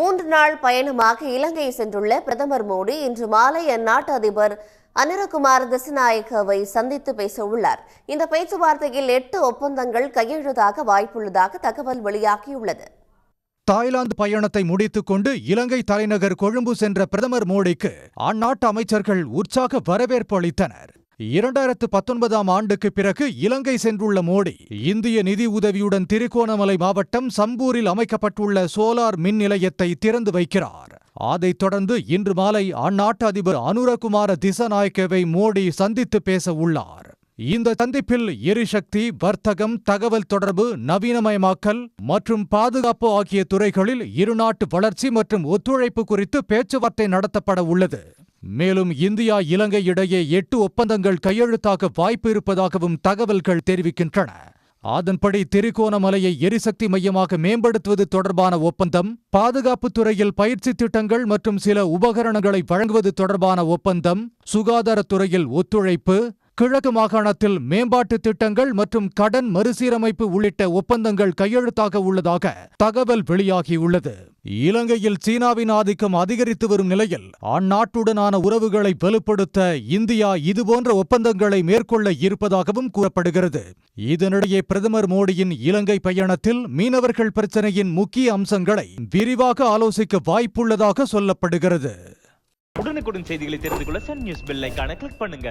மூன்று நாள் பயணமாக இலங்கை சென்றுள்ள பிரதமர் மோடி இன்று மாலை அந்நாட்டு அதிபர் அனிரகுமார் திசநாயக்கவை சந்தித்து பேச உள்ளார். இந்த பேச்சுவார்த்தையில் எட்டு ஒப்பந்தங்கள் கையெழுதாக வாய்ப்புள்ளதாக தகவல் வெளியாகியுள்ளது. தாய்லாந்து பயணத்தை முடித்துக்கொண்டு இலங்கை தலைநகர் கொழும்பு சென்ற பிரதமர் மோடிக்கு அந்நாட்டு அமைச்சர்கள் உற்சாக வரவேற்பு அளித்தனர். இரண்டாயிரத்து பத்தொன்பதாம் ஆண்டுக்கு பிறகு இலங்கை சென்றுள்ள மோடி இந்திய நிதி உதவியுடன் திருகோணமலை மாவட்டம் சம்பூரில் அமைக்கப்பட்டுள்ள சோலார் மின் நிலையத்தை திறந்து வைக்கிறார். அதைத் தொடர்ந்து இன்று மாலை அந்நாட்டு அதிபர் அனுரகுமார திசநாயக்கவை மோடி சந்தித்து பேச உள்ளார். இந்த சந்திப்பில் எரிசக்தி வர்த்தகம் தகவல் தொடர்பு நவீனமயமாக்கல் மற்றும் பாதுகாப்பு ஆகிய துறைகளில் இருநாட்டு வளர்ச்சி மற்றும் ஒத்துழைப்பு குறித்து பேச்சுவார்த்தை நடத்தப்பட உள்ளது. மேலும் இந்தியா இலங்கை இடையே எட்டு ஒப்பந்தங்கள் கையெழுத்தாக வாய்ப்பு இருப்பதாகவும் தகவல்கள் தெரிவிக்கின்றன. அதன்படி திருகோணமலையை எரிசக்தி மையமாக மேம்படுத்துவது தொடர்பான ஒப்பந்தம் பாதுகாப்புத் துறையில் பயிற்சி திட்டங்கள் மற்றும் சில உபகரணங்களை வழங்குவது தொடர்பான ஒப்பந்தம் சுகாதாரத்துறையில் ஒத்துழைப்பு கிழக்கு மாகாணத்தில் மேம்பாட்டு திட்டங்கள் மற்றும் கடன் மறுசீரமைப்பு உள்ளிட்ட ஒப்பந்தங்கள் கையெழுத்தாக உள்ளதாக தகவல் வெளியாகியுள்ளது. இலங்கையில் சீனாவின் ஆதிக்கம் அதிகரித்து வரும் நிலையில் அந்நாட்டுடனான உறவுகளை வலுப்படுத்த இந்தியா இதுபோன்ற ஒப்பந்தங்களை மேற்கொள்ள இருப்பதாகவும் கூறப்படுகிறது. இதனிடையே பிரதமர் மோடியின் இலங்கை பயணத்தில் மீனவர்கள் பிரச்சனையின் முக்கிய அம்சங்களை விரிவாக ஆலோசிக்க வாய்ப்புள்ளதாக சொல்லப்படுகிறது. உடனுக்குடன் செய்திகளை தெரிந்து கொள்ள சன் நியூஸ் பெல் கிளிக் பண்ணுங்க.